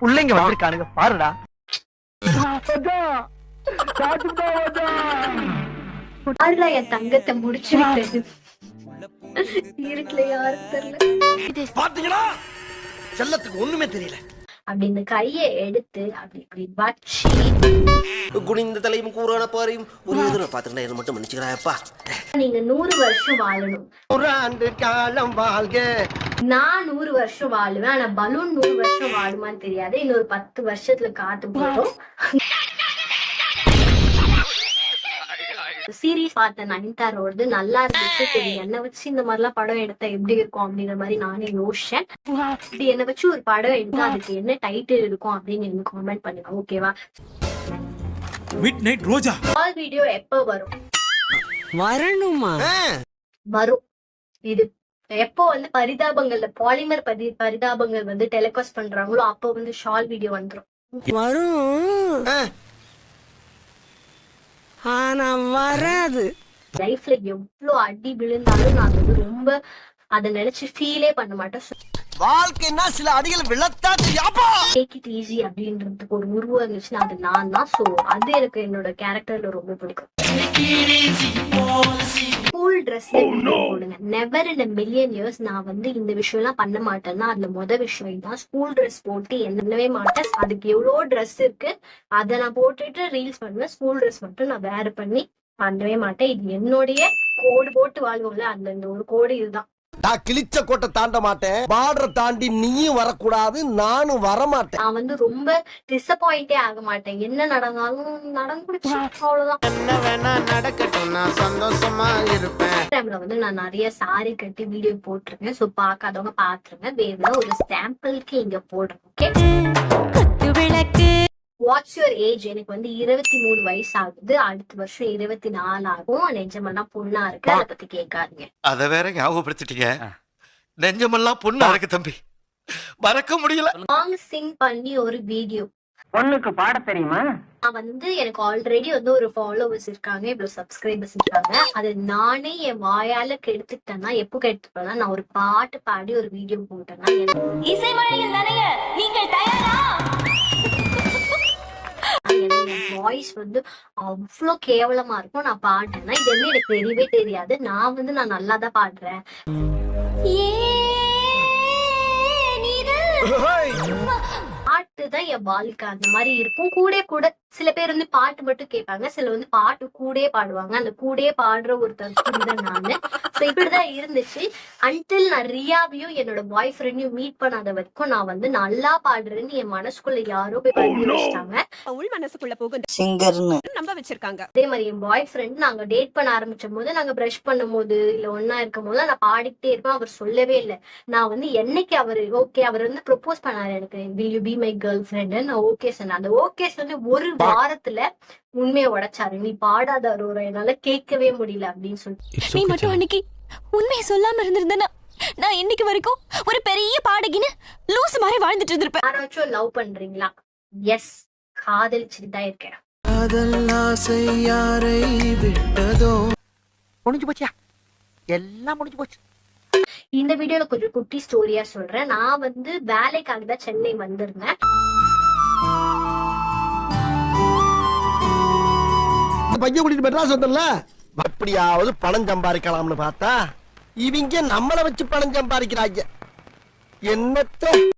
பிள்ளைங்க வந்திருக்கானுங்க பாருடா. என் தங்கத்தை முடிச்சு விட்டது இருட்டுல யாரும் தெரியல. பாத்தீங்களா? செல்லத்துக்கு ஒண்ணுமே தெரியல. அப்படி இந்த கைய எடுத்து அப்படி இப்படி வச்சு. குனிந்த தலையும் கூறான பாறையும் ஒரு எதிர பாத்துக்கிட்டா என்ன மட்டும் மன்னிச்சுக்கிறாயப்பா. நீங்க நூறு வருஷம் வாழணும். ஒரு ஆண்டு காலம் வாழ்க. நான் நூறு வருஷம் வாழுவேன் ஆனா பலூன் நூறு வருஷம் வாழுமான்னு தெரியாது. இன்னொரு பத்து வருஷத்துல காத்து போதும் சீரீஸ் பார்த்தேன் நயன்தாரோடது நல்லா இருந்துச்சு. சரி என்ன வச்சு இந்த மாதிரிலாம் படம் எடுத்தா எப்படி இருக்கும் அப்படிங்கிற மாதிரி நானே யோசிச்சேன். இப்படி என்ன வச்சு ஒரு படம் எடுத்தா அதுக்கு என்ன டைட்டில் இருக்கும் அப்படின்னு எனக்கு கமெண்ட் பண்ணுங்க ஓகேவா midnight Roja call video எப்ப வரும்? வரணுமா? வரும். இது எப்போ வந்து பரிதாபங்கள்ல பாலிமர் பரி பரிதாபங்கள் வந்து டெலிகாஸ்ட் பண்றாங்களோ அப்போ வந்து ஷால் வீடியோ வந்துரும். வரும். ஆனா வராது. லைஃப்ல எவ்வளவு அடி விழுந்தாலும் நான் வந்து ரொம்ப அதை நினைச்சு ஃபீலே பண்ண மாட்டேன். வாழ்க்கைன்னா சில அடிகள் விழத்தா தெரியாப்பா டேக் இட் ஈஸி அப்படின்றதுக்கு ஒரு உருவம் இருந்துச்சுன்னா அது நான் தான். சோ அது எனக்கு என்னோட கேரக்டர்ல ரொம்ப பிடிக்கும். ட்ரெஸ்ல போடுங்க. நெவர் இன் மில்லியன் இயர்ஸ் நான் வந்து இந்த விஷயம் எல்லாம் பண்ண மாட்டேன்னா அதுல முத விஷயம் தான் ஸ்கூல் ட்ரெஸ் போட்டு என்னவே மாட்டேன். அதுக்கு எவ்வளோ ட்ரெஸ் இருக்கு அதை நான் போட்டுட்டு ரீல்ஸ் பண்ணுவேன். ஸ்கூல் ட்ரெஸ் மட்டும் நான் வேர் பண்ணி பண்ணவே மாட்டேன். இது என்னுடைய கோடு போட்டு வாழ்வோம்ல அந்த இந்த ஒரு கோடு இதுதான். நான் கிழிச்ச கோட்டை தாண்ட மாட்டேன். பார்டரை தாண்டி நீயும் வரக்கூடாது நானும் வரமாட்டேன். நான் வந்து ரொம்ப டிசப்பாயிண்டே ஆக மாட்டேன். என்ன நடந்தாலும் நடந்துச்சு அவ்வளவுதான். என்ன வேணா நடக்கட்டும் நான் சந்தோஷமா இருப்பேன். வந்து நான் நிறைய சாரி கட்டி வீடியோ போட்டிருக்கேன். சோ பார்க்காதவங்க பாத்துருங்க வேணும்னா ஒரு சாம்பிளுக்கு இங்க போடுறேன் ஓகே வாட்ஸ் யுவர் ஏஜ் எனக்கு வந்து இருபத்தி மூணு வயசு ஆகுது அடுத்த வருஷம் இருபத்தி நாலு ஆகும் நெஞ்சமெல்லாம் பொண்ணா இருக்கு. அதை பத்தி கேட்காதீங்க. அத வேற ஞாபகப்படுத்திட்டீங்க. நெஞ்சமெல்லாம் பொண்ணா இருக்கு தம்பி. மறக்க முடியல. சாங் சிங் பண்ணி ஒரு வீடியோ பொண்ணுக்கு பாட தெரியுமா? நான் வந்து எனக்கு ஆல்ரெடி வந்து ஒரு ஃபாலோவர்ஸ் இருக்காங்க. இவ்வளவு சப்ஸ்கிரைபர்ஸ் இருக்காங்க. அது நானே என் வாயால கெடுத்துக்கிட்டேன்னா எப்போ கெடுத்துப்பேன்னா நான் ஒரு பாட்டு பாடி ஒரு வீடியோ போட்டேன்னா இசை மழையில் வாய்ஸ் வந்து அவ்வளோ கேவலமா இருக்கும். நான் பாடுறேன்னா இது வந்து எனக்கு தெரியவே தெரியாது. நான் வந்து நான் நல்லா தான் பாடுறேன் பாட்டு தான் என் வாழ்க்கை. அந்த மாதிரி இருக்கும். கூட கூட சில பேர் வந்து பாட்டு மட்டும் கேட்பாங்க. சில வந்து பாட்டு கூடயே பாடுவாங்க. அந்த கூடயே பாடுற ஒரு தற்கொலை தான் நானு. ஸோ இப்படிதான் இருந்துச்சு. அன்டில் நான் ரியாவையும் என்னோட பாய் ஃப்ரெண்டையும் மீட் பண்ணாத வரைக்கும் நான் வந்து நல்லா பாடுறேன்னு என் மனசுக்குள்ள யாரோ போய் பதிவு வச்சிட்டாங்க உள் மனசுக்குள்ள போகுது சிங்கர்னு. நம்ப வச்சிருக்காங்க. அதே மாதிரி என் பாய் ஃப்ரெண்ட் நாங்க டேட் பண்ண ஆரம்பிச்ச போது நாங்க ப்ரஷ் பண்ணும் போது இல்ல ஒன்னா இருக்கும் போது நான் பாடிக்கிட்டே இருப்பேன். அவர் சொல்லவே இல்லை. நான் வந்து என்னைக்கு அவர் ஓகே அவர் வந்து ப்ரொபோஸ் பண்ணாரு எனக்கு will you be my girlfriend நான் ஓகே சொன்னேன். அந்த ஓகேஸ் வந்து ஒரு வாரத்துல உண்மையை உடைச்சாரு. நீ பாடாத அரோரா. என்னால கேட்கவே முடியல அப்படின்னு சொல்லி. நீ மட்டும் அன்னைக்கு உண்மையை சொல்லாம இருந்திருந்தனா நான் இன்னைக்கு வரைக்கும் ஒரு பெரிய பாடகின்னு லூசு மாதிரி வாழ்ந்துட்டு இருந்திருப்பேன். யாராச்சும் லவ் பண்றீங்களா? எஸ் காதலிச்சுட்டு தான் யாரை விட்டதோ முடிஞ்சு போச்சியா? எல்லாம் முடிஞ்சு போச்சு. இந்த வீடியோல கொஞ்சம் குட்டி ஸ்டோரியா சொல்றேன். நான் வந்து வேலைக்காக தான் சென்னை வந்திருந்தேன். பையன் கூட்டிட்டு மெட்ராஸ் வந்தல அப்படியாவது பணம் சம்பாதிக்கலாம்னு பார்த்தா இவங்க நம்மளை வச்சு பணம் சம்பாதிக்கிறாங்க. என்னத்த?